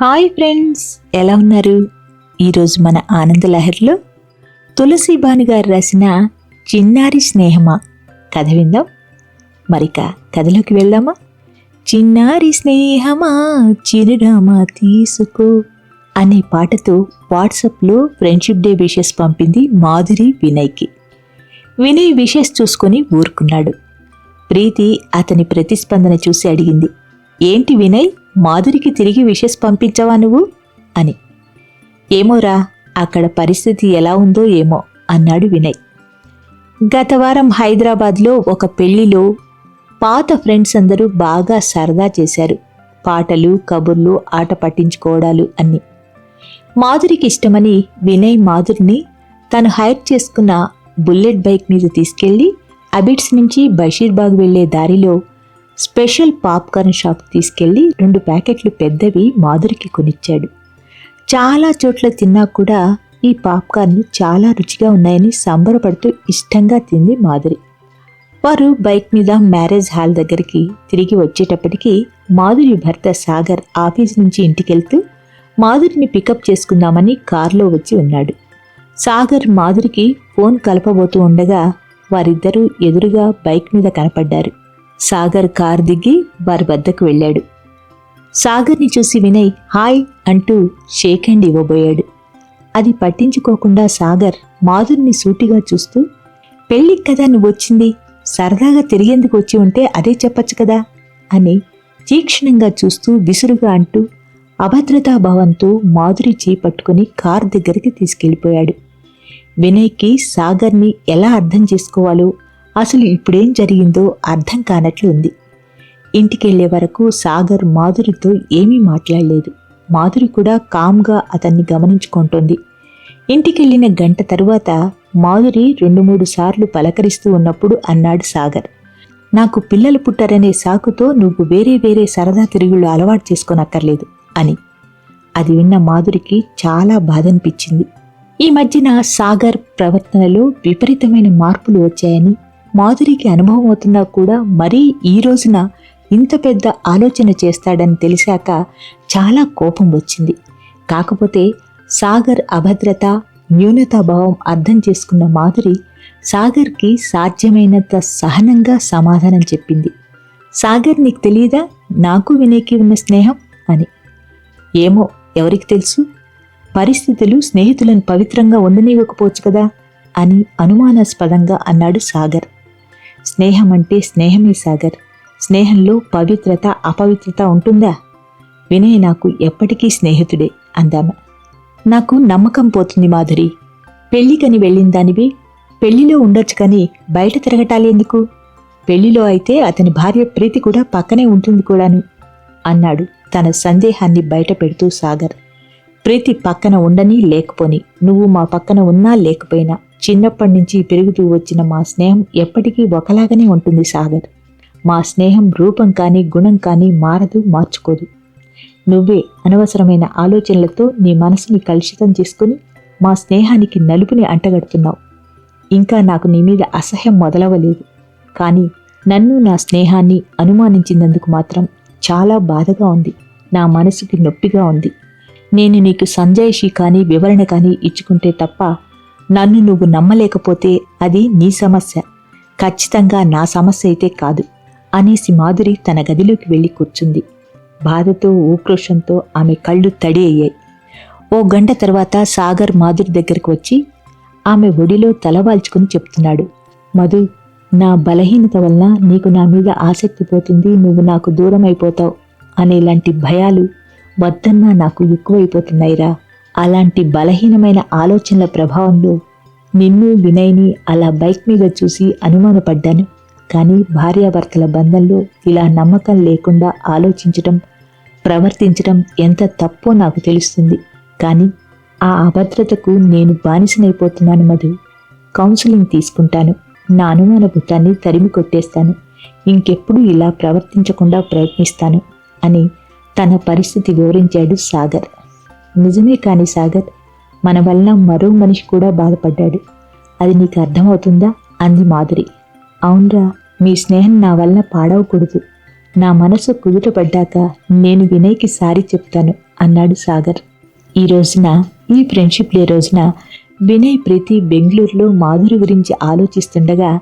Hi friends ఎలా ఉన్నారు? ఈరోజు మన ఆనంద లహర్లో తులసి భాను గారు రాసిన చిన్నారి స్నేహమా? కథ విందాం. మరిక కథలోకి వెళ్దామా? చిన్నారి స్నేహమా చిరునామా తీసుకో అనే పాటతో వాట్సాప్లో ఫ్రెండ్షిప్ డే విషెస్ పంపింది మాధురి వినయ్కి. వినయ్ విషెస్ చూసుకొని ఊరుకున్నాడు. ప్రీతి అతని ప్రతిస్పందన చూసి అడిగింది ఏంటి వినయ్? మాధురికి తిరిగి విషెస్ పంపించావా నువ్వు? అని. ఏమోరా అక్కడ పరిస్థితి ఎలా ఉందో ఏమో అన్నాడు వినయ్. గత వారం హైదరాబాద్లో ఒక పెళ్ళిలో పాత ఫ్రెండ్స్ అందరూ బాగా సరదా చేశారు. పాటలు కబుర్లు ఆట పట్టించుకోవడాలు అన్నీ. మాధురికి ఇష్టమని వినయ్ మాధురిని తను హైర్ చేసుకున్న బుల్లెట్ బైక్ మీద తీసుకెళ్ళి అబిడ్స్ నుంచి బషీర్బాగ్ వెళ్ళే దారిలో స్పెషల్ పాప్కార్న్ షాప్ తీసుకెళ్ళి రెండు ప్యాకెట్లు పెద్దవి మాధురికి కొనిచ్చాడు. చాలా చోట్ల తిన్నా కూడా ఈ పాప్కార్న్ చాలా రుచిగా ఉన్నాయని సంబరపడుతూ ఇష్టంగా తింది మాధురి. వారు బైక్ మీద మ్యారేజ్ హాల్ దగ్గరికి తిరిగి వచ్చేటప్పటికి మాధురి భర్త సాగర్ ఆఫీస్ నుంచి ఇంటికెళ్తూ మాధురిని పికప్ చేసుకుందామని కారులో వచ్చి ఉన్నాడు. సాగర్ మాధురికి ఫోన్ కలపబోతూ ఉండగా వారిద్దరూ ఎదురుగా బైక్ మీద కనపడ్డారు. సాగర్ కారు దిగి వారి వద్దకు వెళ్ళాడు. సాగర్ని చూసి వినయ్ హాయ్ అంటూ షేక్ హ్యాండ్ ఇవ్వబోయాడు. అది పట్టించుకోకుండా సాగర్ మాధురిని సూటిగా చూస్తూ పెళ్ళికి కదా నువ్వు వచ్చింది సరదాగా తిరిగేందుకు వచ్చి ఉంటే అదే చెప్పచ్చు కదా? అని తీక్షణంగా చూస్తూ విసురుగా అంటూ అభద్రతాభావంతో మాధురి చేపట్టుకుని కార్ దగ్గరికి తీసుకెళ్ళిపోయాడు. వినయ్కి సాగర్ని ఎలా అర్థం చేసుకోవాలో అసలు ఇప్పుడేం జరిగిందో అర్థం కానట్లు ఉంది. ఇంటికెళ్ళే వరకు సాగర్ మాధురితో ఏమీ మాట్లాడలేదు. మాధురి కూడా కామ్గా అతన్ని గమనించుకుంటుంది. ఇంటికెళ్ళిన గంట తరువాత మాధురి రెండు మూడు సార్లు పలకరిస్తూ ఉన్నప్పుడు అన్నాడు సాగర్. నాకు పిల్లలు పుట్టారనే సాకుతో నువ్వు వేరే వేరే సరదా తిరుగుళ్ళు అలవాటు చేసుకోనక్కర్లేదు అని. అది విన్న మాధురికి చాలా బాధ అనిపించింది ఈ మధ్యన సాగర్ ప్రవర్తనలో విపరీతమైన మార్పులు వచ్చాయని మాధురికి అనుభవం అవుతున్నా కూడా మరీ ఈ రోజున ఇంత పెద్ద ఆలోచన చేస్తాడని తెలిసాక చాలా కోపం వచ్చింది. కాకపోతే సాగర్ అభద్రత న్యూనతాభావం అర్థం చేసుకున్న మాధురి సాగర్కి సాధ్యమైనంత సహనంగా సమాధానం చెప్పింది. సాగర్ నీకు తెలియదా నాకు వినయ్కి ఉన్న స్నేహం అని. ఏమో ఎవరికి తెలుసు? పరిస్థితులు స్నేహితులను పవిత్రంగా ఉండనివ్వకపోవచ్చు కదా అని అనుమానాస్పదంగా అన్నాడు సాగర్. స్నేహం అంటే స్నేహమే సాగర్. స్నేహంలో పవిత్రత అపవిత్రత ఉంటుందా? వినయ్ నాకు ఎప్పటికీ స్నేహితుడే అందామె. నాకు నమ్మకం పోతుంది మాధురి. పెళ్ళికని వెళ్ళిన దానివి పెళ్ళిలో ఉండొచ్చు కానీ బయట తిరగటాలి ఎందుకు? పెళ్ళిలో అయితే అతని భార్య ప్రీతి కూడా పక్కనే ఉంటుంది కూడాను అన్నాడు తన సందేహాన్ని బయట పెడుతూ సాగర్. ప్రీతి పక్కన ఉండని లేకపోని నువ్వు మా పక్కన ఉన్నా లేకపోయినా చిన్నప్పటి నుంచి పెరుగుతూ వచ్చిన మా స్నేహం ఎప్పటికీ ఒకలాగానే ఉంటుంది సాగర్. మా స్నేహం రూపం కానీ గుణం కానీ మారదు మార్చుకోదు. నువ్వే అనవసరమైన ఆలోచనలతో నీ మనసుని కలుషితం చేసుకుని మా స్నేహానికి నలుపుని అంటగడుతున్నావు. ఇంకా నాకు నీ మీద అసహ్యం మొదలవలేదు కానీ నన్ను నా స్నేహాన్ని అనుమానించినందుకు మాత్రం చాలా బాధగా ఉంది. నా మనసుకి నొప్పిగా ఉంది. నేను నీకు సంజాయిషి కానీ వివరణ కానీ ఇచ్చుకుంటే తప్ప నన్ను నువ్వు నమ్మలేకపోతే అది నీ సమస్య. ఖచ్చితంగా నా సమస్య అయితే కాదు అనేసి మాధురి తన గదిలోకి వెళ్ళి కూర్చుంది. బాధతో ఊక్రోషంతో ఆమె కళ్ళు తడి అయ్యాయి. ఓ గంట తర్వాత సాగర్ మాధురి దగ్గరకు వచ్చి ఆమె ఒడిలో తలవాల్చుకుని చెప్తున్నాడు. మధు నా బలహీనత వలన నీకు నా మీద ఆసక్తి పోతుంది నువ్వు నాకు దూరం అయిపోతావు అనేలాంటి భయాలు వద్దన్నా నాకు ఎక్కువైపోతున్నాయిరా. అలాంటి బలహీనమైన ఆలోచనల ప్రభావంలో నిన్ను వినయ్ని అలా బైక్ మీద చూసి అనుమానపడ్డాను. కానీ భార్యాభర్తల బంధంలో ఇలా నమ్మకం లేకుండా ఆలోచించటం ప్రవర్తించటం ఎంత తప్పో నాకు తెలుస్తుంది. కానీ ఆ అభద్రతకు నేను బానిసనైపోతున్నాను మధు. కౌన్సిలింగ్ తీసుకుంటాను. నా అనుమాన భూతాన్ని తరిమి కొట్టేస్తాను. ఇంకెప్పుడు ఇలా ప్రవర్తించకుండా ప్రయత్నిస్తాను అని తన పరిస్థితి వివరించాడు సాగర్. నిజమే కాని సాగర్ మన వలన మరో మనిషి కూడా బాధపడ్డాడు. అది నీకు అర్థమవుతుందా? అంది మాధురి. అవునరా మీ స్నేహం నా వలన పాడవకూడదు. నా మనసు కుదుటపడ్డాక నేను వినయ్కి సారి చెప్తాను అన్నాడు సాగర్. ఈ రోజున ఈ ఫ్రెండ్షిప్ డే రోజున వినయ్ ప్రీతి బెంగళూరులో మాధురి గురించి ఆలోచిస్తుండగా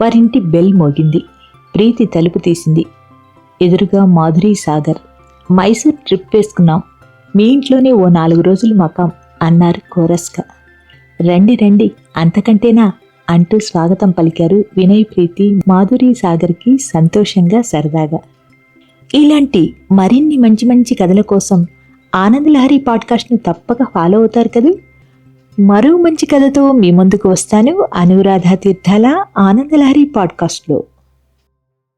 వారింటి బెల్ మోగింది. ప్రీతి తలుపు తీసింది. ఎదురుగా మాధురి సాగర్ మైసూర్ ట్రిప్ వేసుకున్నాం. మీ ఇంట్లోనే ఓ నాలుగు రోజులు మకాం అన్నారు కోరస్గా రండి రండి అంతకంటేనా? అంటూ స్వాగతం పలికారు వినయ్ ప్రీతి మాధురి సాగర్కి సంతోషంగా సరదాగా. ఇలాంటి మరిన్ని మంచి మంచి కథల కోసం ఆనందలహరి పాడ్కాస్ట్ను తప్పక ఫాలో అవుతారు కదా? మరో మంచి కథతో మీ ముందుకు వస్తాను అనురాధ తీర్థాల ఆనందలహరి పాడ్కాస్ట్లో.